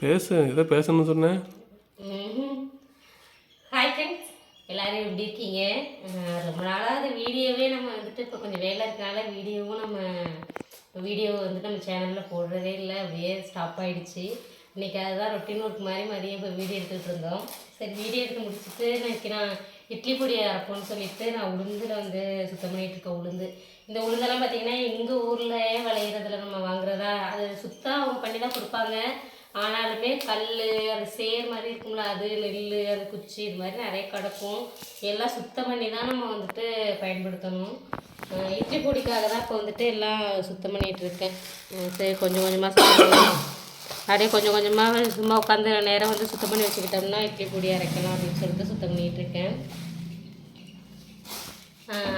பேசு ஏதோ பேசணும்னு சொன்னேன் ஹாய் ஃப்ரெண்ட்ஸ் எல்லாரும் எப்படி இருக்கீங்க? ரொம்ப நாளாக அந்த வீடியோவே நம்ம வந்துட்டு இப்போ கொஞ்சம் வேலை இருக்கனால வீடியோவும் நம்ம வீடியோ வந்துட்டு நம்ம சேனலில் போடுறதே இல்லை. அப்படியே ஸ்டாப் ஆகிடுச்சு இன்றைக்கி அதுதான் ரொட்டீன் ஒர்க் மாதிரி மதியம் இப்போ வீடியோ எடுத்துகிட்டு இருந்தோம். சரி வீடியோ எடுத்து முடிச்சுட்டு இன்னைக்கு நான் இட்லி பொடி அரைப்போம்னு சொல்லிட்டு நான் உளுந்தில் வந்து சுத்தம் பண்ணிகிட்டு இருக்கேன் உளுந்து. இந்த உளுந்தெல்லாம் பார்த்தீங்கன்னா எங்கள் ஊரில் விளையிறதுல நம்ம வாங்குறதா? அது சுத்தம் அவங்க பண்ணி தான் கொடுப்பாங்க. ஆனாலுமே கல் அந்த சேர் மாதிரி இருக்கும்ல அது நெல் அது குச்சி இது மாதிரி நிறைய கிடக்கும். எல்லாம் சுத்தம் பண்ணி தான் நம்ம வந்துட்டு பயன்படுத்தணும். இட்லி பொடிக்காக தான் இப்போ வந்துட்டு எல்லாம் சுத்தம் பண்ணிகிட்ருக்கேன் இருக்கேன். சரி கொஞ்சம் கொஞ்சமாக அப்படியே கொஞ்சம் கொஞ்சமாக சும்மா உட்காந்து நேரம் வந்து சுத்தம் பண்ணி வச்சுக்கிட்டோம்னா இட்லி பொடி அரைக்கலாம் அப்படின்னு சொல்லிட்டு சுத்தம் பண்ணிகிட்ருக்கேன்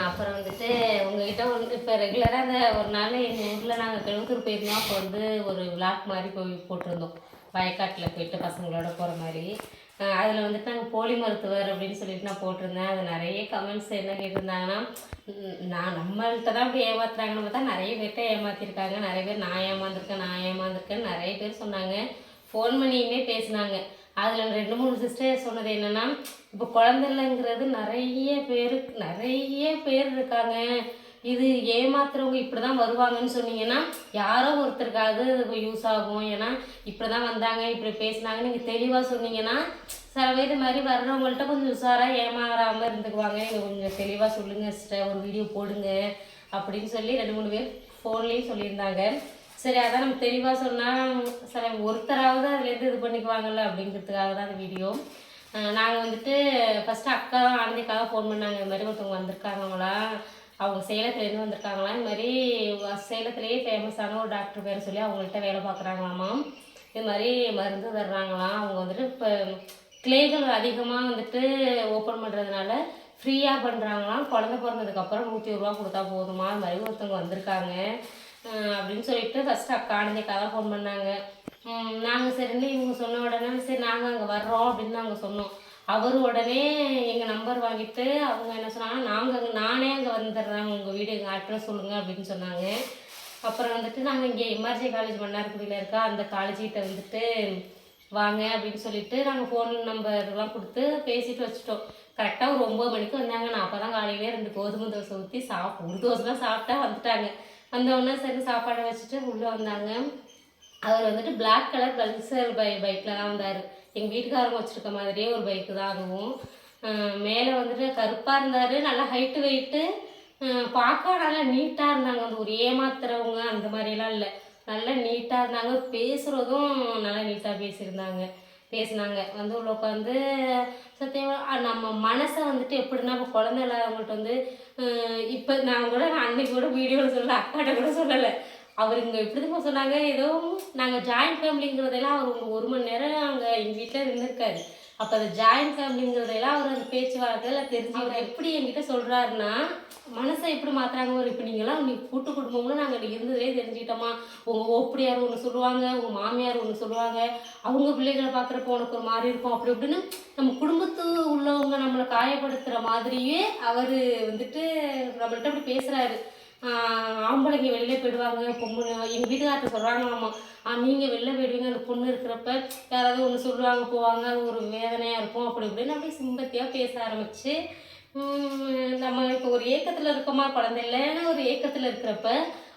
அப்புறம் வந்துட்டு உங்ககிட்ட வந்து இப்போ ரெகுலராக அந்த ஒரு நாள் எங்கள் ஊரில் நாங்கள் கிழக்கூர் போயிருந்தோம். அப்போ வந்து ஒரு விளாக் மாதிரி போய் போட்டிருந்தோம். வயக்காட்டில் போயிட்டு பசங்களோட போகிற மாதிரி. அதில் வந்துட்டு நாங்கள் போலி மருத்துவர் அப்படின்னு சொல்லிட்டு நான் போட்டிருந்தேன். அது நிறைய கமெண்ட்ஸ் என்ன கேட்டிருந்தாங்கன்னா நான் நம்மள்கிட்ட தான் அப்படி ஏமாத்துறாங்கன்னு பார்த்தா நிறைய பேர்கிட்ட ஏமாத்திருக்காங்க. நிறைய பேர் நான் ஏமாந்துருக்கேன் நான் ஏமாந்துருக்கேன்னு நிறைய பேர் சொன்னாங்க. ஃபோன் பண்ணியுமே பேசினாங்க. அதில் ரெண்டு மூணு சிஸ்டர் சொன்னது என்னென்னா இப்போ குழந்தைலங்கிறது நிறைய பேர் நிறைய பேர் இருக்காங்க. இது ஏமாத்துறவங்க இப்படி தான் வருவாங்கன்னு சொன்னீங்கன்னா யாரோ ஒருத்தருக்காவது யூஸ் ஆகும். ஏன்னா இப்படி தான் வந்தாங்க இப்படி பேசினாங்க நீங்கள் தெளிவாக சொன்னீங்கன்னா சில பேர் இது மாதிரி வர்றவங்கள்ட்ட கொஞ்சம் உஷாராக ஏமாறாமல் இருந்துக்குவாங்க. நீங்கள் கொஞ்சம் தெளிவாக சொல்லுங்கள் சிஸ்டர் ஒரு வீடியோ போடுங்க அப்படின்னு சொல்லி ரெண்டு மூணு பேர் ஃபோன்லேயும் சொல்லியிருந்தாங்க. சரி அதான் நம்ம தெளிவாக சொன்னால் சில ஒருத்தராவது அதுலேருந்து இது பண்ணிக்குவாங்கல்ல அப்படிங்கிறதுக்காக தான் அந்த வீடியோ நாங்கள் வந்துட்டு ஃபஸ்ட்டு அக்கா தான் ஆனந்திக்காக ஃபோன் பண்ணாங்க. இது மாதிரி ஒருத்தவங்க வந்திருக்காங்களா அவங்க சேலத்துலேருந்து வந்திருக்காங்களா இது மாதிரி சேலத்துலேயே ஃபேமஸான ஒரு டாக்டர் பேர் சொல்லி அவங்கள்ட்ட வேலை பார்க்குறாங்களாமாம். இது மாதிரி மருந்து தர்றாங்களாம். அவங்க வந்துட்டு இப்போ கிளைகள் அதிகமாக வந்துட்டு ஓப்பன் பண்ணுறதுனால ஃப்ரீயாக பண்ணுறாங்களாம் குழந்த பிறந்ததுக்கப்புறம் நூற்றி ரூபா கொடுத்தா போதுமா? அது மாதிரி ஒருத்தவங்க வந்திருக்காங்க. அப்படின்னு சொல்லிட்டு ஃபஸ்ட்டு அக்கா தான் ஃபோன் பண்ணாங்க. நாங்கள் சரின்னு இவங்க சொன்ன உடனே சரி நாங்கள் அங்கே வர்றோம் அப்படின்னு நாங்கள் சொன்னோம். அவர் உடனே எங்கள் நம்பர் வாங்கிட்டு அவங்க என்ன சொன்னாங்க நாங்கள் அங்கே நானே அங்கே வந்துடுறேன். உங்கள் வீடு எங்கள் அட்ரஸ் சொல்லுங்கள் அப்படின்னு சொன்னாங்க. அப்புறம் வந்துட்டு நாங்கள் இங்கே எம்ஆர்ஜி காலேஜ் மன்னார்குடியில் இருக்கா. அந்த காலேஜ்கிட்ட வந்துட்டு வாங்க அப்படின்னு சொல்லிட்டு நாங்கள் ஃபோன் நம்பர்லாம் கொடுத்து பேசிட்டு வச்சுட்டோம். கரெக்டாக ஒரு ஒம்பது மணிக்கு வந்தாங்க. நான் அப்போ தான் காலையிலே ரெண்டு கோதுமை தோசை ஊற்றி சாப் ஒரு தோசை தான் சாப்பிட்டா வந்துட்டாங்க வந்தவுடனே சரி சாப்பாடை வச்சுட்டு உள்ளே வந்தாங்க. அவர் வந்துட்டு பிளாக் கலர் பல்சர் பை பைக்கில் தான் வந்தார். எங்கள் வீட்டுக்காரங்க வச்சுருக்க மாதிரியே ஒரு பைக்கு தான் அதுவும் மேலே வந்துட்டு கருப்பாக இருந்தார் நல்லா ஹைட்டு வெயிட்டு பார்க்க நல்லா நீட்டாக இருந்தாங்க. அந்த ஒரு ஏமாத்துறவங்க அந்த மாதிரிலாம் இல்லை. நல்லா நீட்டாக இருந்தாங்க. பேசுகிறதும் நல்லா நீட்டாக பேசியிருந்தாங்க. பேசினாங்க. வந்து உள்ள உட்காந்து சத்தியமாக நம்ம மனசை வந்துட்டு எப்படின்னா இப்போ குழந்தை இல்லாதவங்கள்ட்ட வந்து இப்போ நான் கூட அன்னைக்கு கூட வீடியோவில் சொல்லலை அக்காட்ட கூட சொல்லலை. அவர் இங்கே எப்படி சொன்னாங்க. ஏதோ நாங்கள் ஜாயிண்ட் ஃபேமிலிங்கிறதெல்லாம் அவர் உங்கள் ஒரு மணி நேரம் அங்கே எங்கள் வீட்டில் இருந்திருக்காரு அப்போ அந்த ஜாயிண்ட் ஃபேமிலிங்கிறதெல்லாம் அவர் அந்த பேச்சுவார்த்தையில் தெரிஞ்சு அவர் எப்படி என்கிட்ட சொல்கிறாருன்னா மனசை எப்படி மாற்றுறாங்க ஒரு இப்போ நீங்களாம் நீ கூட்டு குடும்பம்னு நாங்கள் இருந்ததே தெரிஞ்சுக்கிட்டோமா உங்கள் ஓப்படியார் ஒன்று சொல்லுவாங்க உங்கள் மாமியார் ஒன்று சொல்லுவாங்க. அவங்க பிள்ளைகளை பார்க்குறப்ப உனக்கு ஒரு மாதிரி இருக்கும். அப்படி இப்படின்னு நம்ம குடும்பத்து உள்ளவங்க நம்மளை காயப்படுத்துகிற மாதிரியே அவர் வந்துட்டு நம்மள்கிட்ட அப்படி பேசுகிறாரு ஆம்பளைங்க வெளில போயிடுவாங்க பொம்பளை எங்கள் வீட்டுக்காரத்தை சொல்கிறாங்களாம்மா ஆமாம் நீங்கள் வெளில போயிடுவீங்க அந்த பொண்ணு இருக்கிறப்ப யாராவது ஒன்று சொல்லுவாங்க போவாங்க அது ஒரு வேதனையாக இருக்கும் அப்படி இப்படின்னு அப்படியே சிம்பத்தியாக பேச ஆரம்பிச்சு நம்ம இப்போ ஒரு ஏக்கத்தில் இருக்கோமா குழந்தை இல்லைன்னு ஒரு ஏக்கத்தில் இருக்கிறப்ப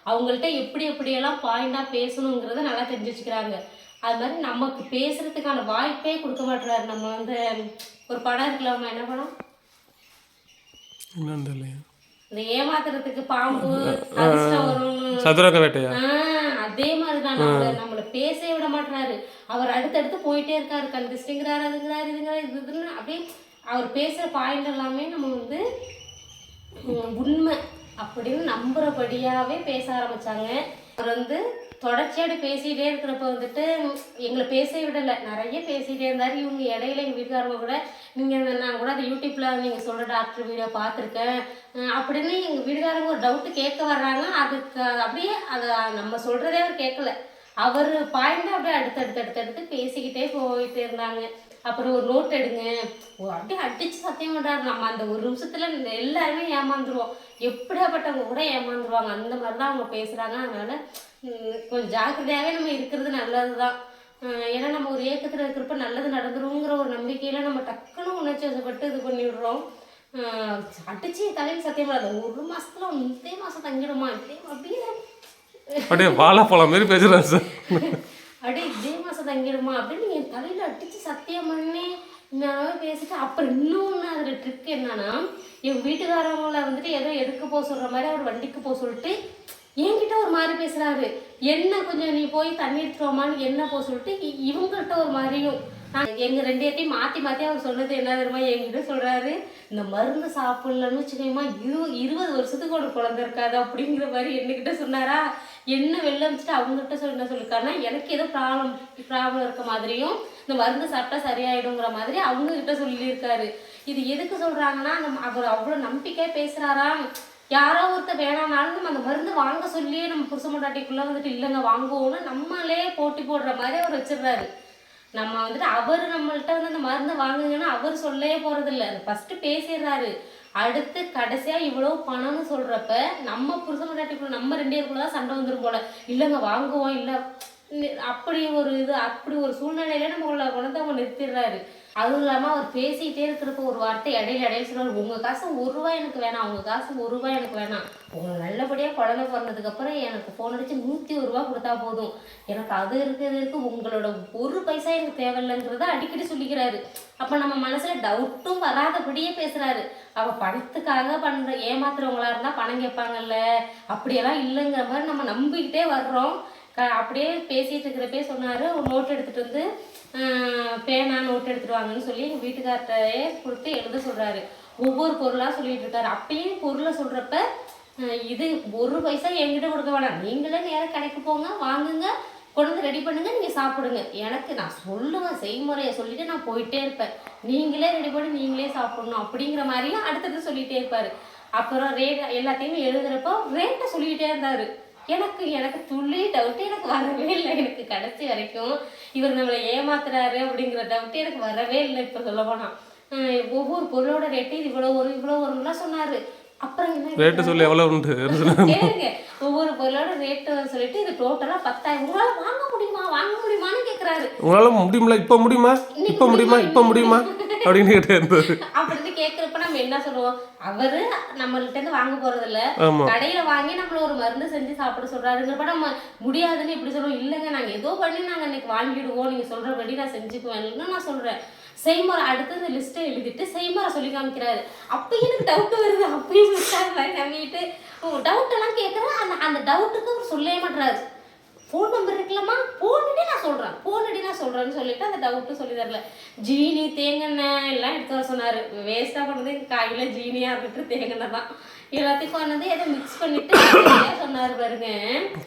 அவங்கள்ட்ட எப்படி எப்படியெல்லாம் பாயிண்டாக பேசணுங்கிறத நல்லா தெரிஞ்சு வச்சுக்கிறாங்க அது மாதிரி நமக்கு பேசுகிறதுக்கான வாய்ப்பே கொடுக்க மாட்டுறாரு நம்ம வந்து ஒரு படம் இருக்கலாமா என்ன படம்? இந்த ஏமாத்துறதுக்கு பாம்பு அதிர்ஷ்டம் வரும்னு. சதுரங்க வேட்டையா? அதே மாதிரிதான். நம்மள நம்மள பேசவே விட மாட்டாரு அவர் அடுத்தடுத்து போயிட்டே இருக்காரு. கண்டிஸ்டிங்கிறாரு அதுங்கிறாரு இதுங்கிறாரு இது இதுன்னு அப்படியே அவர் பேசுற பாயிண்ட் எல்லாமே நம்ம வந்து உண்மை அப்படின்னு நம்புறபடியாவே பேச ஆரம்பிச்சாங்க. அவர் வந்து தொடர்ச்சியாடி பேசிகிட்டே இருக்கிறப்ப வந்துட்டு எங்களை பேசவே விடலை. நிறைய பேசிகிட்டே இருந்தார். இவங்க இடையில எங்கள் வீட்டுக்காரங்க கூட நீங்கள் நான் கூட அந்த யூடியூப்பில் நீங்கள் சொல்கிற டாக்டர் வீடியோ பார்த்துருக்கேன். அப்படின்னு எங்கள் வீட்டுக்காரங்க ஒரு டவுட்டு கேட்க வர்றாங்க. அதுக்கு அப்படியே அதை நம்ம சொல்கிறதே அவர் கேட்கல. அவர் பாயிண்ட் அப்படியே அடுத்து அடுத்து அடுத்து அடுத்து பேசிக்கிட்டே போயிட்டு இருந்தாங்க. அப்புறம் ஒரு நோட் எடுங்க. அப்படியே அடிச்சு சத்தியம் பண்றாரு. நம்ம அந்த ஒரு நிமிஷத்துல எல்லாருமே ஏமாந்துருவோம். எப்படியாப்பட்டவங்க கூட ஏமாந்துருவாங்க. அந்த மாதிரி தான் அவங்க பேசுறாங்க. அதனால கொஞ்சம் ஜாக்கிரதையாவே நம்ம இருக்கிறது நல்லதுதான். அஹ் ஏன்னா நம்ம ஒரு ஏக்கத்தில் இருக்கிறப்ப நல்லது நடந்துருங்கிற ஒரு நம்பிக்கையில் நம்ம டக்குன்னு உணர்ச்சி வசப்பட்டு இது பண்ணி விடுறோம் அஹ் அடிச்சு தலையில் சத்தியம் பண்ணாது. ஒரு மாசத்துல இதே மாதம் தங்கிடுமா? இதே அப்படியே அப்படியே வாழைப்பழம் மாரி பேசுகிறேன் சார். அடே இதே மாதம் தங்கிடுமா? அப்படின்னு என் தலையில் அடித்து சத்தியம் பண்ணி நான் பேசிட்டு அப்புறம் இன்னொன்று அதில் ட்ரிக் என்னன்னா என் வீட்டுக்காரவங்கள வந்துட்டு ஏதோ எடுக்க போக சொல்கிற மாதிரி அவர் வண்டிக்கு போக சொல்லிட்டு என்கிட்ட ஒரு மாதிரி பேசுகிறாரு என்ன கொஞ்சம் நீ போய் தண்ணி எடுத்துருவோமான்னு என்ன போக சொல்லிட்டு இ- இவங்கள்ட்ட ஒரு மாதிரியும். நான் எங்கள் ரெண்டு இடத்தையும் மாற்றி மாற்றி அவர் சொன்னது என்ன தெரியுமா? என்கிட்ட சொல்கிறாரு இந்த மருந்து சாப்பிட்லன்னு வச்சுக்கோமா இரு இருபது வருஷத்துக்கு ஒரு குழந்தை இருக்காது அப்படிங்கிற மாதிரி என்கிட்ட சொன்னாரா? என்ன வெளில வச்சுட்டு அவங்ககிட்ட சொல்லி என்ன சொல்லிருக்காருன்னா எனக்கு ஏதோ ப்ராப்ளம் ப்ராப்ளம் இருக்க மாதிரியும் இந்த மருந்து சாப்பிட்டா சரியாயிடுங்கிற மாதிரி அவங்கக்கிட்ட சொல்லியிருக்காரு. இது எதுக்கு சொல்கிறாங்கன்னா நம்ம அவர் அவ்வளோ நம்பிக்கையாக பேசுகிறாரா யாரோ ஒருத்தர் வேணானாலும் நம்ம அந்த மருந்து வாங்க சொல்லியே நம்ம புருஷ மண்டாட்டிக்குள்ள வந்துட்டு இல்லைங்க வாங்குவோம்னு நம்மளே போட்டி போடுற மாதிரி அவர் வச்சிடுறாரு. நம்ம வந்துட்டு அவர் நம்மள்கிட்ட வந்து அந்த மருந்து வாங்குங்கன்னா அவர் சொல்லவே போகிறதில்ல ஃபஸ்ட்டு பேசிடுறாரு. அடுத்து கடைசியா இவ்வளவு பணம்னு சொல்றப்ப நம்ம புருஷன் மண்டாட்டிக்குள்ள நம்ம ரெண்டு பேருக்குள்ள தான் சண்டை வந்துரும் போல. இல்லைங்க வாங்குவோம் இல்லை. அப்படி ஒரு இது அப்படி ஒரு சூழ்நிலையில நம்ம உள்ள கொண்டு அவங்க நிறுத்திடுறாரு. அதுவும் இல்லாம அவர் பேசிக்கிட்டே இருக்கிறப்ப ஒரு வார்த்தை இடையில இடையில சொல்றாரு உங்க காசு ஒரு ரூபாய் எனக்கு வேணாம் உங்கள் காசு ஒரு ரூபாய் எனக்கு வேணாம். உங்களை நல்லபடியா குழந்தை பிறந்ததுக்கு அப்புறம் எனக்கு போன் அடிச்சு நூத்தி ஒரு ரூபா கொடுத்தா போதும். எனக்கு அது இருக்கு இது இருக்கு உங்களோட ஒரு பைசா எனக்கு தேவையில்லைங்கிறத அடிக்கடி சொல்லிக்கிறாரு. அப்ப நம்ம மனசுல டவுட்டும் வராதபடியே பேசுறாரு. அவ பணத்துக்காக பண்ற ஏமாத்துறவங்களா இருந்தா பணம் கேட்பாங்கல்ல. அப்படியெல்லாம் இல்லைங்கிற மாதிரி நம்ம நம்பிக்கிட்டே வர்றோம். அப்படியே பேசிகிட்டு இருக்கிறப்பே சொன்னார் ஒரு நோட் எடுத்துகிட்டு வந்து பேனா நோட் எடுத்துட்டு வாங்கன்னு சொல்லி எங்கள் வீட்டுக்கார்ட்டையே கொடுத்து எழுத சொல்கிறாரு ஒவ்வொரு பொருளாக சொல்லிட்டு இருக்காரு. அப்பயும் பொருளை சொல்கிறப்ப இது ஒரு பைசா என்கிட்ட கொடுக்க வேணாம். நீங்களே நேரம் கடைக்கு போங்க வாங்குங்க கொண்டு வந்து ரெடி பண்ணுங்க நீங்கள் சாப்பிடுங்க. எனக்கு நான் சொல்லுவேன் செய்முறையை சொல்லிட்டு நான் போயிட்டே இருப்பேன். நீங்களே ரெடி பண்ணி நீங்களே சாப்பிடணும் அப்படிங்கிற மாதிரியும் அடுத்தது சொல்லிகிட்டே இருப்பார். அப்புறம் ரேட் எல்லாத்தையுமே எழுதுறப்போ ரேட்டை சொல்லிக்கிட்டே இருந்தார். எனக்கு எனக்கு துளி டவுட் எனக்கு வரவே இல்லை. எனக்கு கடைசி வரைக்கும் இவர் நம்மளை ஏமாத்துறாரு அப்படிங்கிற டவுட் எனக்கு வரவே இல்லை இப்போ சொல்ல போனா. அஹ் ஒவ்வொரு பொருளோட ரேட்டு இது இவ்வளோ வரும் இவ்வளோ வரும்லாம் சொன்னாரு. அப்புறம் ரேட்டு சொல்லி எவ்வளோ உண்டு? ஒவ்வொரு பொருளோட ரேட்டு சொல்லிட்டு இது டோட்டலா பத்தாயிரம் உங்களால வாங்க முடியுமா? வாங்க முடியுமான்னு கேக்குறாரு. உங்களால் முடியுமில்ல இப்போ முடியுமா? இப்போ முடியுமா? இப்போ முடியுமா? அப்படின்னு கேட்டே இருந்தது. அப்படின்னு கேக்குறப்ப நம்ம என்ன சொல்லுவோம்? அவரு நம்மள்ட்ட இருந்து வாங்க போறது இல்ல கடையில வாங்கி நம்மள ஒரு மருந்து செஞ்சு சாப்பிட சொல்றாருங்கிறப்ப நம்ம முடியாதுன்னு இப்படி சொல்லுவோம். இல்லைங்க நாங்க ஏதோ பண்ணி நாங்க இன்னைக்கு வாங்கிடுவோம். நீங்க சொல்றபடி நான் செஞ்சுக்குவேன்னு நான் சொல்றேன். செய்முறை அடுத்து இந்த லிஸ்ட்டை எழுதிட்டு செய்முறை சொல்லி காமிக்கிறாரு. அப்பயும் எனக்கு டவுட் வருது. அப்பயும் மாதிரி நம்பிட்டு டவுட் எல்லாம் கேட்குறேன் அந்த அந்த டவுட்டுக்கு அவர் சொல்லவே மாட்டாரு ஃபோன் நம்பர் இருக்குல்லம்மா. போனடி நான் சொல்கிறேன் போனடி நான் சொல்கிறேன்னு சொல்லிட்டு அந்த டவுட்டு சொல்லி தரல. ஜீனி தேங்கெண்ணெய் எல்லாம் எடுத்து வர சொன்னார். வேஸ்ட்டாக பண்ணது காயில் ஜீனியாக இருக்கட்டும் தேங்கெண்ணெய் தான். எல்லாத்தையும் கொண்டு ஏதோ மிக்ஸ் பண்ணிட்டு சொன்னார் பாருங்க.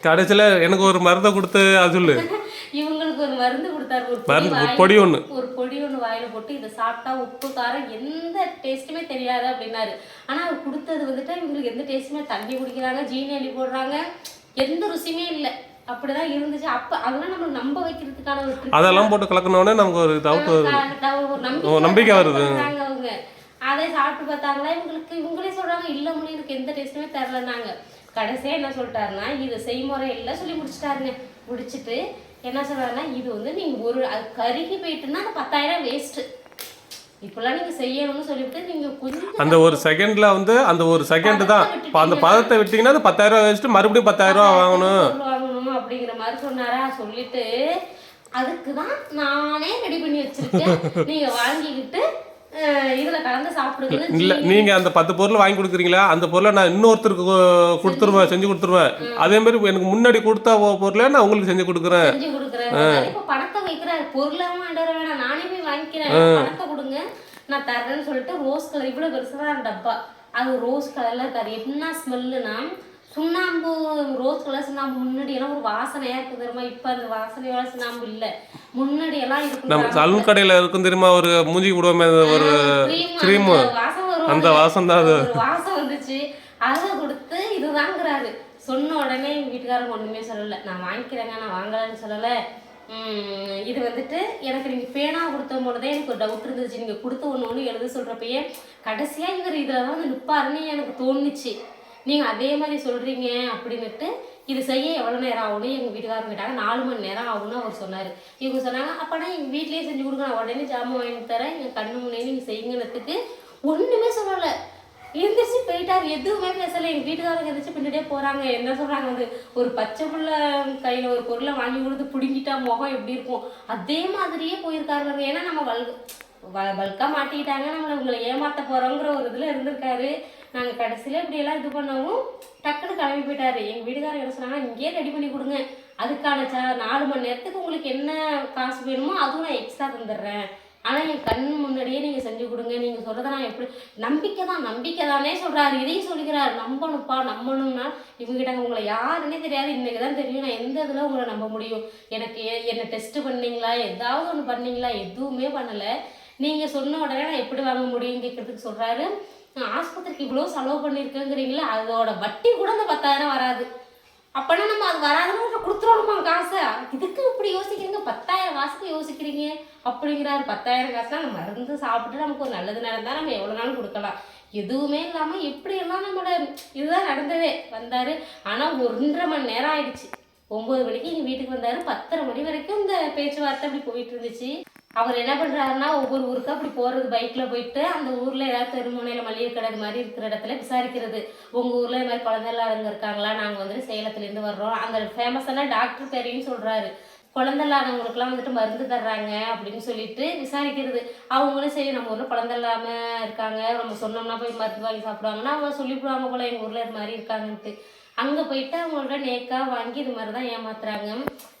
கடைசியில் எனக்கு ஒரு மருந்தை கொடுத்து அது சொல்லு. இவங்களுக்கு ஒரு மருந்து கொடுத்தாரு. ஒரு பொடி மருந்து, ஒரு வாயில- பொடி ஒண்ணு. ஒரு பொடி ஒன்று வாயில போட்டு இதை சாப்பிட்டா உப்பு காரம் எந்த டேஸ்ட்டுமே தெரியாது அப்படின்னாரு. ஆனா அவர் கொடுத்தது வந்துட்டு இவங்களுக்கு எந்த டேஸ்ட்டுமே தண்ணி குடிக்கிறாங்க ஜீனி அள்ளி போடுறாங்க. எந்த ருசியுமே இல்லை. அப்படிதான் இருந்துச்சு. அப்ப அதெல்லாம் நம்ம நம்ப வைக்கிறதுக்கான ஒரு அதெல்லாம் போட்டு கலக்கினோடனே நமக்கு ஒரு ஓ, நம்பிக்கை வருது. அவங்க. அதை சாப்பிட்டு பார்த்தாங்களா? இவங்களுக்கு இவங்களே சொல்றாங்க இல்ல முடி எனக்கு எந்த டேஸ்ட்டுமே தெரிலனாங்க கடைசியா என்ன சொல்லிட்டாருன்னா இது செய்முறை எல்லாம் சொல்லி முடிச்சிட்டாருங்க. முடிச்சிட்டு என்ன சொல்றாருன்னா இது வந்து நீங்க ஒரு அது கருகி போயிட்டுன்னா அந்த பத்தாயிரம் வேஸ்ட் இப்பெல்லாம் நீங்க செய்யணும்னு சொல்லிவிட்டு நீங்க கொஞ்சம் அந்த ஒரு செகண்ட்ல வந்து அந்த ஒரு செகண்ட் தான். அந்த பதத்தை விட்டீங்கன்னா அது பத்தாயிரம் வச்சுட்டு மறுபடியும் பத்தாயிரம் ரூபா வாங்கணும். அப்படிங்கிற மாதிரி சொன்னாரா? சொல்லிட்டு அதுக்கு தான் நானே ரெடி பண்ணி வச்சிருக்கேன். நீங்க வாங்கிக்கிட்டு இதுல கலந்து சாப்பிடுங்க இல்ல நீங்க அந்த பத்து பொருள் வாங்கி கொடுக்குறீங்களா? அந்த பொருளை நான் இன்னொருத்தருக்கு கொடுத்துருவேன் செஞ்சு கொடுத்துருவேன். அதே மாதிரி எனக்கு முன்னாடி கொடுத்த பொருளை நான் உங்களுக்கு செஞ்சு கொடுக்குறேன். செஞ்சு கொடுக்குறேன். இப்ப பணத்தை வைக்கிறாரு. பொருளாவும் வேண்டாம் வேணாம். நானே போய் வாங்கிக்கிறேன். பணத்தை கொடுங்க. நான் தர்றேன்னு சொல்லிட்டு ரோஸ் கலர் இவ்வளவு பெருசுதான் டப்பா. அது ரோஸ் கலர்ல இருக்காரு என்ன ஸ்மெல்லுனா சுண்ணாம்பு ரோஸ் கலர் சுண்ணாம்பு முன்னாடி எல்லாம் ஒரு வாசனையா இருக்கு தெரியுமா? இப்ப அந்த வாசனையோட சுண்ணாம்பு இல்ல. முன்னாடி எல்லாம் நம்ம இருக்கு சலூன் கடையில இருக்கும் தெரியுமா? ஒரு மூஞ்சி விடுவோமே ஒரு cream, அந்த வாசம் வரும் அந்த வாசம் தான் அது. வாசம் வந்துச்சு. அதை கொடுத்து இது வாங்குறாரு சொன்ன உடனே வீட்டுக்காரங்க ஒண்ணுமே சொல்லல. நான் வாங்கிக்கிறேங்க நான் வாங்கலன்னு சொல்லல. இது வந்துட்டு எனக்கு நீங்க பேனா கொடுத்த போதே எனக்கு ஒரு டவுட் இருந்துச்சு. நீங்க கொடுத்த ஒண்ணு ஒண்ணு எழுத சொல்றப்பயே கடைசியா இவர் இதுல தான் வந்து நிப்பாருன்னு எனக்கு தோணுச்சு. நீங்கள் அதே மாதிரி சொல்கிறீங்க அப்படின்னுட்டு இது செய்ய எவ்வளோ நேரம் ஆகும்னு எங்கள் வீட்டுக்காரங்க கேட்டாங்க. நாலு மணி நேரம் ஆகும்னு அவர் சொன்னார். இவங்க சொன்னாங்க அப்போனா எங்கள் வீட்லேயே செஞ்சு கொடுங்க. நான் உடனே ஜாமான் வாங்கி தரேன். எங்கள் கண்ணு முன்னே நீங்கள் செய்யுங்கிறதுக்கு ஒன்றுமே சொல்லலை. எந்திரிச்சு போயிட்டார். எதுவுமே பேசலை. எங்கள் வீட்டுக்காரங்க எந்திரிச்சு பின்னாடியே போகிறாங்க என்ன சொல்கிறாங்க வந்து ஒரு பச்சை பிள்ளை கையில் ஒரு பொருளை வாங்கி கொடுத்து பிடுங்கிட்டா முகம் எப்படி இருக்கும்? அதே மாதிரியே போயிருக்காருங்க ஏன்னா நம்ம வல் பல்காக மாட்டிக்கிட்டாங்க. நம்மளை உங்களை ஏமாற்ற போகிறோங்கிற ஒரு இதில் இருந்திருக்காரு. நாங்கள் கடைசியில் இப்படியெல்லாம் இது பண்ணவும் டக்குன்னு கிளம்பி போயிட்டாரு. எங்கள் வீட்டுக்காரர் என்ன சொன்னாங்க இங்கேயே ரெடி பண்ணி கொடுங்க. அதுக்கான ச நாலு மணி நேரத்துக்கு உங்களுக்கு என்ன காசு வேணுமோ அதுவும் நான் எக்ஸ்ட்ரா தந்துடுறேன். ஆனால் என் கண் முன்னாடியே நீங்கள் செஞ்சு கொடுங்க. நீங்கள் சொல்கிறத நான் எப்படி நம்பிக்கை தான் நம்பிக்கை தானே சொல்கிறாரு இதையும் சொல்லிக்கிறாரு. நம்பணும்ப்பா நம்பணும்னா இவங்ககிட்ட உங்களை யாருன்னே தெரியாது. இன்றைக்கி தான் தெரியும். நான் எந்த இதில் உங்களை நம்ப முடியும்? எனக்கு என்னை டெஸ்ட்டு பண்ணீங்களா? ஏதாவது ஒன்று பண்ணீங்களா? எதுவுமே பண்ணலை. நீங்கள் சொன்ன உடனே நான் எப்படி வாங்க முடியும்? கேட்குறதுக்கு சொல்கிறாரு ஆஸ்பத்திரிக்கு இவ்வளோ செலவு பண்ணியிருக்கேங்கிறீங்களா அதோட வட்டி கூட அந்த பத்தாயிரம் வராது. அப்போனா நம்ம அது வராதுன்னு கொடுத்துருவோமா காசை இதுக்கு இப்படி யோசிக்கிறீங்க? பத்தாயிரம் காசுக்கு யோசிக்கிறீங்க? அப்படிங்கிறாரு. பத்தாயிரம் காசுலாம் நம்ம மருந்து சாப்பிட்டு நமக்கு ஒரு நல்லது நடந்தால் நம்ம எவ்வளோ நாளும் கொடுக்கலாம். எதுவுமே இல்லாமல் எப்படியெல்லாம் நம்மளோட இதுதான் நடந்ததே. வந்தார். ஆனால் ஒன்றரை மணி நேரம் ஆயிடுச்சு. ஒம்பது மணிக்கு எங்கள் வீட்டுக்கு வந்தார். பத்தரை மணி வரைக்கும் இந்த பேச்சுவார்த்தை அப்படி போயிட்டு இருந்துச்சு. அவர் என்ன பண்ணுறாருன்னா ஒவ்வொரு ஊருக்கு அப்படி போகிறது பைக்கில் போயிட்டு அந்த ஊரில் ஏதாவது தெருமுனையில் மளிகை கடை மாதிரி இருக்கிற இடத்துல விசாரிக்கிறது. உங்கள் ஊரில் இது மாதிரி குழந்தை இல்லாதவங்க இருக்காங்களா? நாங்கள் வந்துட்டு சேலத்துலேருந்து வர்றோம். அந்த ஃபேமஸான டாக்டர் பேரையும் சொல்கிறாரு குழந்தை இல்லாதவங்களுக்குலாம் வந்துட்டு மருந்து தர்றாங்க அப்படின்னு சொல்லிட்டு விசாரிக்கிறது. அவங்களும் சரி நம்ம ஊரில் குழந்தை இல்லாமல் இருக்காங்க. நம்ம சொன்னோம்னா போய் மருந்து வாங்கி சாப்பிடுவாங்கன்னா அவங்க சொல்லிவிடுவாங்க போல எங்கள் ஊரில் இது மாதிரி இருக்காங்கன்ட்டு. அங்கே போயிட்டு அவங்கள்ட்ட நேக்காக வாங்கி இது மாதிரி தான் ஏமாத்துறாங்க.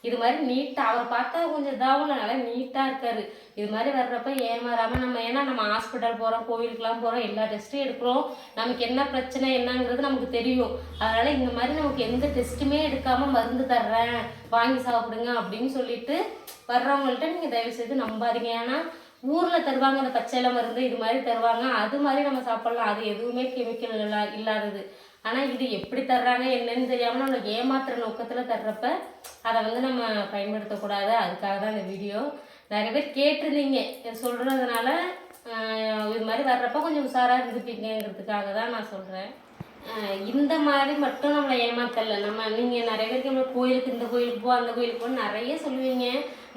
இது மாதிரி நீட்டாக அவர் பார்த்தா கொஞ்சம் இதாகவும் நல்லா நீட்டாக இருக்காரு. இது மாதிரி வர்றப்ப ஏமாறாமல் நம்ம ஏன்னா நம்ம ஹாஸ்பிட்டல் போகிறோம் கோவிலுக்குலாம் போகிறோம் எல்லா டெஸ்ட்டும் எடுக்கிறோம். நமக்கு என்ன பிரச்சனை என்னங்கிறது நமக்கு தெரியும். அதனால் இந்த மாதிரி நமக்கு எந்த டெஸ்ட்டுமே எடுக்காமல் மருந்து தர்றேன் வாங்கி சாப்பிடுங்க அப்படின்னு சொல்லிட்டு வர்றவங்கள்ட்ட நீங்கள் தயவு செய்து நம்பாதீங்க. ஏன்னா ஊரில் தருவாங்க அந்த பச்சையில மருந்து இது மாதிரி தருவாங்க. அது மாதிரி நம்ம சாப்பிட்லாம். அது எதுவுமே கெமிக்கல் இல்லா இல்லாதது. ஆனால் இது எப்படி தர்றாங்க என்னன்னு தெரியாமல் நம்ம ஏமாத்துற நோக்கத்தில் தர்றப்ப அதை வந்து நம்ம பயன்படுத்தக்கூடாது. அதுக்காக தான் இந்த வீடியோ. நிறைய பேர் கேட்டிருந்தீங்க. சொல்கிறதுனால இது மாதிரி வர்றப்ப கொஞ்சம் உஷாராக இருந்துப்பீங்கிறதுக்காக தான் நான் சொல்கிறேன் இந்த மாதிரி மட்டும் நம்மளை ஏமாத்தலை. நம்ம நீங்கள் நிறைய பேருக்கு நம்ம கோயிலுக்கு இந்த கோயிலுக்கு போ அந்த கோயிலுக்கு போ நிறைய சொல்லுவீங்க.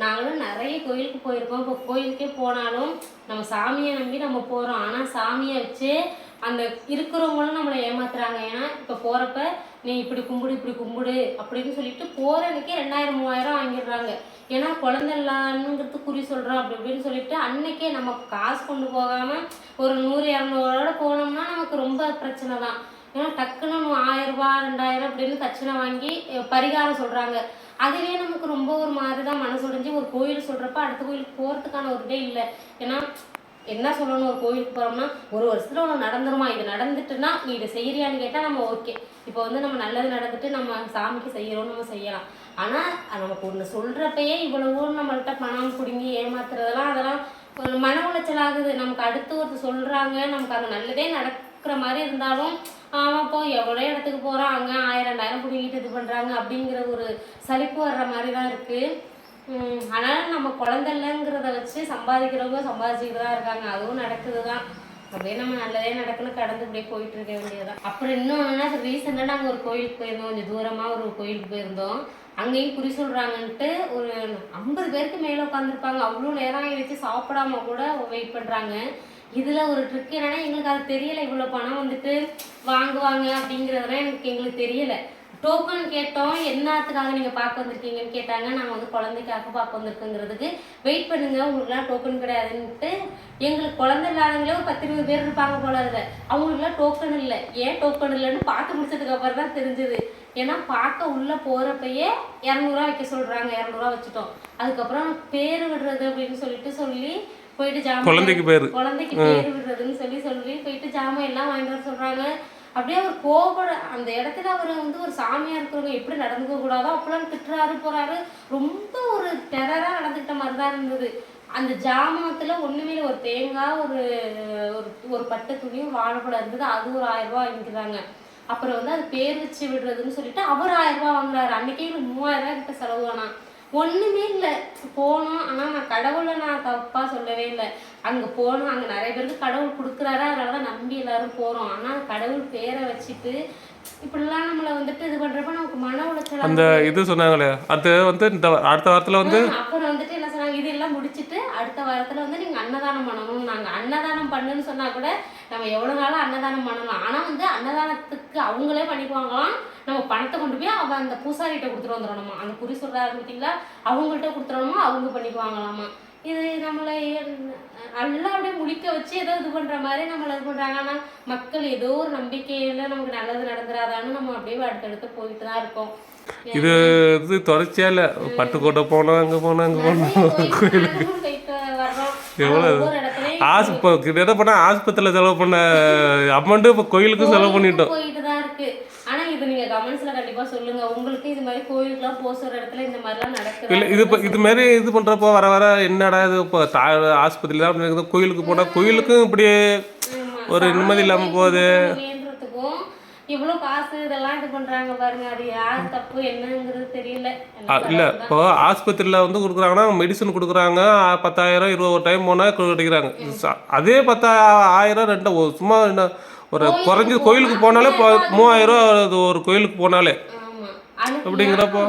நாங்களும் நிறைய கோயிலுக்கு போயிருக்கோம். இப்போ கோயிலுக்கே போனாலும் நம்ம சாமியை நம்பி நம்ம போகிறோம் ஆனால் சாமியை வச்சு அந்த இருக்கிறவங்களும் நம்மளை ஏமாத்துறாங்க. ஏன்னா இப்போ போகிறப்ப நீ இப்படி கும்பிடு இப்படி கும்பிடு அப்படின்னு சொல்லிட்டு போகிற அன்னைக்கே ரெண்டாயிரம் மூவாயிரம் வாங்கிடுறாங்க. ஏன்னா குழந்தை இல்லான்னுங்கிறது குறி சொல்கிறோம் அப்படி இப்படின்னு சொல்லிட்டு அன்னைக்கே நம்ம காசு கொண்டு போகாமல் ஒரு நூறு இரநூறுவோட போனோம்னா நமக்கு ரொம்ப பிரச்சனை தான். ஏன்னா டக்குன்னு ஆயிரரூபா ஆயிரம் ரெண்டாயிரம் அப்படின்னு தட்சணை வாங்கி பரிகாரம் சொல்கிறாங்க அதுவே நமக்கு ரொம்ப ஒரு மாதிரி தான் மனசு உடைஞ்சு ஒரு கோயில் சொல்கிறப்ப அடுத்த கோயிலுக்கு போகிறதுக்கான ஒரு இதே இல்லை. ஏன்னா என்ன சொல்லணும் ஒரு கோயிலுக்கு போகிறோம்னா ஒரு வருஷத்தில் ஒன்று நடந்துருமா? இது நடந்துட்டுன்னா நீ இதை செய்கிறியான்னு கேட்டால் நம்ம ஓகே இப்போ வந்து நம்ம நல்லது நடந்துட்டு நம்ம சாமிக்கு செய்கிறோம் நம்ம செய்யலாம். ஆனால் நமக்கு ஒன்று சொல்கிறப்பயே இவ்வளவோ நம்மள்கிட்ட பணம் பிடுங்கி ஏமாத்துறதெல்லாம் அதெல்லாம் ஒரு மன உளைச்சல் ஆகுது. நமக்கு அடுத்து ஒருத்தர் சொல்கிறாங்க நமக்கு அங்கே நல்லதே நடக்கிற மாதிரி இருந்தாலும் ஆமாம் போ எவ்வளோ இடத்துக்கு போகிறான் அங்கே ஆயிரம் ரெண்டாயிரம் பிடிங்கிட்டு இது பண்ணுறாங்க அப்படிங்கிற ஒரு சலிப்பு வர்ற மாதிரி தான் இருக்குது ஆனால் நம்ம குழந்தைலங்கிறத வச்சு சம்பாதிக்கிறவங்க சம்பாதிச்சுக்கிட்டு தான் இருக்காங்க. அதுவும் நடக்குது தான் அப்படியே நம்ம நல்லதே நடக்குன்னு கடந்து அப்படியே போயிட்டு இருக்க வேண்டியதுதான். அப்புறம் இன்னொன்னா ரீசெண்டாக நாங்கள் ஒரு கோயிலுக்கு போயிருந்தோம். கொஞ்சம் தூரமாக ஒரு கோயிலுக்கு போயிருந்தோம். அங்கேயும் குறி சொல்கிறாங்கன்ட்டு ஒரு ஐம்பது பேருக்கு மேலே உட்காந்துருப்பாங்க அவ்வளோ நேரம் ஆகிடுச்சு சாப்பிடாம கூட வெயிட் பண்ணுறாங்க இதில் ஒரு ட்ரிக் என்னென்னா எங்களுக்கு அது தெரியலை. இவ்வளோ பணம் வந்துட்டு வாங்குவாங்க அப்படிங்கிறதெல்லாம் எனக்கு எங்களுக்கு தெரியலை. டோக்கன் கேட்டோம் என்னத்துக்காக நீங்கள் பார்க்க வந்திருக்கீங்கன்னு கேட்டாங்க. நாங்கள் வந்து குழந்தைக்காக பார்க்க வந்திருக்கோங்கிறதுக்கு. வெயிட் பண்ணுங்க உங்களுக்குலாம் டோக்கன் கிடையாதுன்ட்டு எங்களுக்கு குழந்தை இல்லாதவங்களே ஒரு பத்து இருபது பேர் இருப்பாங்க போல அதில். அவங்களுக்குலாம் டோக்கன் இல்லை. ஏன் டோக்கன் இல்லைன்னு பார்த்து முடிச்சதுக்கு அப்புறம் தான் தெரிஞ்சுது. ஏன்னா பார்க்க உள்ளே போகிறப்பயே இரநூறுவா வைக்க சொல்கிறாங்க இரநூறுவா வச்சுட்டோம். அதுக்கப்புறம் பேர் விடுறது அப்படின்னு சொல்லிட்டு சொல்லி போயிட்டு ஜாமான் குழந்தைக்கு பேரு. குழந்தைக்கு பேர் விடுறதுன்னு சொல்லி சொல்லி போயிட்டு ஜாமான் எல்லாம் வாங்கிட்டு வர சொல்றாங்க. அப்படியே அவர் கோபட அந்த இடத்துல அவர் வந்து ஒரு சாமியாக இருக்கிறவங்க எப்படி நடந்துக்க கூடாதோ அப்பெல்லாம் திட்டுறாரு போகிறாரு ரொம்ப ஒரு டெரராக நடந்துக்கிட்ட மாதிரி தான் இருந்தது. அந்த ஜாமத்தில் ஒன்றுமே இல்லை. ஒரு தேங்காய் ஒரு ஒரு ஒரு பட்டு துணியும் வாழைப்பழம் இருந்தது. அது ஒரு ஆயிரம் ரூபா வாங்கிக்கிறாங்க. அப்புறம் வந்து அது பேர் வச்சு விடுறதுன்னு சொல்லிட்டு அவர் ஆயிரம் ரூபா வாங்குறாரு. அன்னைக்கே எனக்கு மூவாயிரம் ரூபாய் கிட்ட செலவு ஆனால் ஒன்றுமே இல்லை. போனோம். ஆனால் நான் கடவுளை நான் தப்பாக சொல்லவே இல்லை. அங்க போனோம் அங்க நிறைய பேருக்கு கடவுள் கொடுக்குறாரு. அதனால தான் நம்பி எல்லாரும் போறோம். ஆனா கடவுள் பேரை வச்சுட்டு இப்படிலாம் நம்மளை வந்துட்டு இது பண்றப்ப நமக்கு மன உளைச்சல் அந்த இது சொன்னாங்களே அது வந்து இந்த அடுத்த வாரத்தில் வந்து அப்புறம் வந்துட்டு என்ன சொன்னாங்க இதெல்லாம் முடிச்சிட்டு அடுத்த வாரத்துல வந்து நீங்க அன்னதானம் பண்ணணும் நாங்க அன்னதானம் பண்ணுன்னு சொன்னா கூட நம்ம எவ்வளவு நாளும் அன்னதானம் பண்ணலாம்? ஆனா வந்து அன்னதானத்துக்கு அவங்களே பண்ணிக்குவாங்களாம். நம்ம பணத்தை கொண்டு போய் அவ அந்த பூசாரிகிட்ட கொடுத்துட்டு வந்துடணுமா? அந்த குறி சொல்றாரு பார்த்தீங்களா அவங்கள்ட்ட கொடுத்துடணுமா? அவங்க பண்ணிக்குவாங்களாமா? இது நம்மளை நல்லா அப்படியே முடிக்க வச்சு ஏதோ இது பண்ற மாதிரி நம்மள இது பண்றாங்க. ஆனா மக்கள் ஏதோ ஒரு நம்பிக்கையில நமக்கு நல்லது நடந்துராதான்னு நம்ம அப்படியே அடுத்தடுத்து போயிட்டு தான் இருக்கோம். இது இது தொடர்ச்சியா இல்லை. பட்டுக்கோட்டை போனோம் அங்கே போனோம் அங்கே போனோம் ஆஸ் இப்போ கிட்ட போனால் ஆஸ்பத்திரியில் செலவு பண்ண அமௌண்ட்டு இப்போ கோயிலுக்கும் செலவு பண்ணிட்டோம். போயிட்டு தான் இருக்கு ஆனா இது நீங்க கமெண்ட்ஸ்ல கண்டிப்பா சொல்லுங்க. உங்களுக்கு இது மாதிரி கோயிலுக்குலாம் போக சொல்ற இடத்துல இந்த மாதிரிலாம் நடக்குது? இல்லை இது இப்போ இது மாதிரி இது பண்ணுறப்போ வர வர என்னடா இது? இப்போ தா ஆஸ்பத்திரியில் தான் இருக்குது கோயிலுக்கு போனால் கோயிலுக்கும் இப்படியே ஒரு நிம்மதி இல்லாமல் போகுது. இவ்வளவு காசு இதெல்லாம் இது பண்றாங்க பாருங்க. அது யார் தப்பு என்னங்கிறது தெரியல. இல்லை இப்போ ஆஸ்பத்திரியில் வந்து கொடுக்குறாங்கன்னா மெடிசன் கொடுக்குறாங்க. பத்தாயிரம் இருபது ஒரு டைம் போனால் கிடைக்கிறாங்க அதே பத்தா ஆயிரம் ரெண்டு சும்மா என்ன ஒரு குறைஞ்ச கோயிலுக்கு போனாலே மூவாயிரம் ரூபா ஒரு கோயிலுக்கு போனாலே. அப்படிங்கிறப்போ?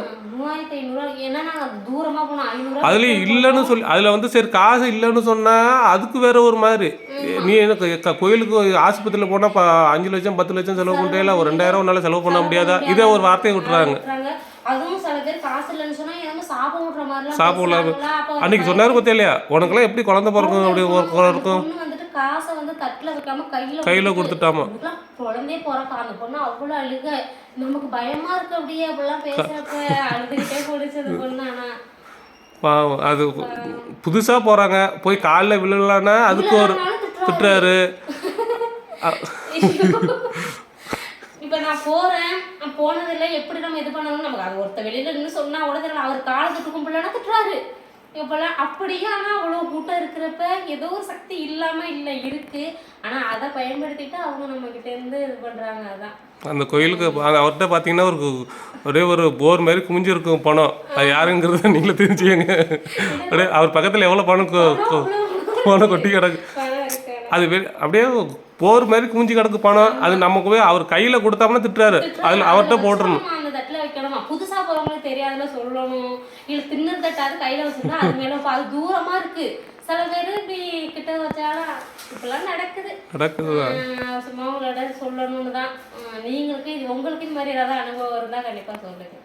அதுலேயும் இல்லைன்னு சொல்லி அதில் வந்து சரி காசு இல்லைன்னு சொன்னால் அதுக்கு வேற ஒரு மாதிரி. நீ எனக்கு க- கோயிலுக்கு ஆஸ்பத்திரியில் போனால் அஞ்சு லட்சம் பத்து லட்சம் செலவு பண்ணிட்டே இல்லை ஒரு ரெண்டாயிரம் உன்னால செலவு பண்ண முடியாதா? இதே ஒரு வார்த்தையை விட்டுறாங்க. அதுவும் சில பேர் காசு இல்லைன்னு சொன்னா விடுற மாதிரிலாம் அன்னைக்கு சொன்னாரு பத்தியா இல்லையா? உனக்கெல்லாம் எப்படி குழந்தை பிறக்கும்? அப்படி ஒரு இருக்கும். வந்துட்டு காசை வந்து தட்டுல வைக்காம கையில கையில் கொடுத்துட்டாமா? இதுக்கெல்லாம் குழந்தையே பிறக்க? அந்த பொண்ணு அவ்வளவு அழுக. நமக்கு பயமா இருக்கு அப்படியே அப்படிலாம் பேசுறப்ப அழுதுகிட்டே போடுச்சது பொண்ணு ஆனா. பாவம். அது புதுசாக போகிறாங்க போய் காலில் விழலான்னா அதுக்கு ஒரு திட்டுறாரு. இப்ப நான் போறேன். நான் போனதில்ல. எப்படி நம்ம இது பண்ணணும் நமக்கு அது ஒருத்த வெளியில நின்று சொன்னா கூட தெரியல. அவர் காலத்துக்கு கும்பிடலன்னா திட்டுறாரு இப்பெல்லாம் அப்படியே ஆனா அவ்வளவு கூட்டம் இருக்கிறப்ப ஏதோ ஒரு சக்தி இல்லாம இல்ல இருக்கு. ஆனா அதை பயன்படுத்திட்டு அவங்க நம்ம கிட்ட இருந்து இது பண்றாங்க அதான். அந்த கோயிலுக்கு அவர்கிட்ட பார்த்தீங்கன்னா ஒரு ஒரே ஒரு போர் மாதிரி குமிஞ்சு இருக்கும் பணம். அது யாருங்கிறத நீங்களே தெரிஞ்சுக்கங்க. அப்படியே அவர் பக்கத்தில் எவ்வளோ பணம் பணம் கொட்டி கிடக்கு. அது அப்படியே போர் மாதிரி குமிஞ்சு கிடக்கு பணம் அது நமக்கு போய் அவர் கையில் கொடுத்தாமனா திட்டுறாரு. அதில் அவர்கிட்ட போட்டுறணும். ஆமா, அந்த தட்டுல வைக்கணுமா? புதுசா போறவங்களுக்கு தெரியாதுல சொல்லணும். இல்ல திண்ணர் தட்டாது கையில வச்சிருந்தா அது மேல அது தூரமா இருக்கு. சில பேர் இப்படி கிட்ட வச்சாலும் இப்பெல்லாம் நடக்குது. நடக்குது சும்மா உங்களோட சொல்லணும்னு தான். நீங்களுக்கு இது உங்களுக்கு இந்த மாதிரி ஏதாவது அனுபவம் இருந்தா கண்டிப்பா சொல்லுங்க.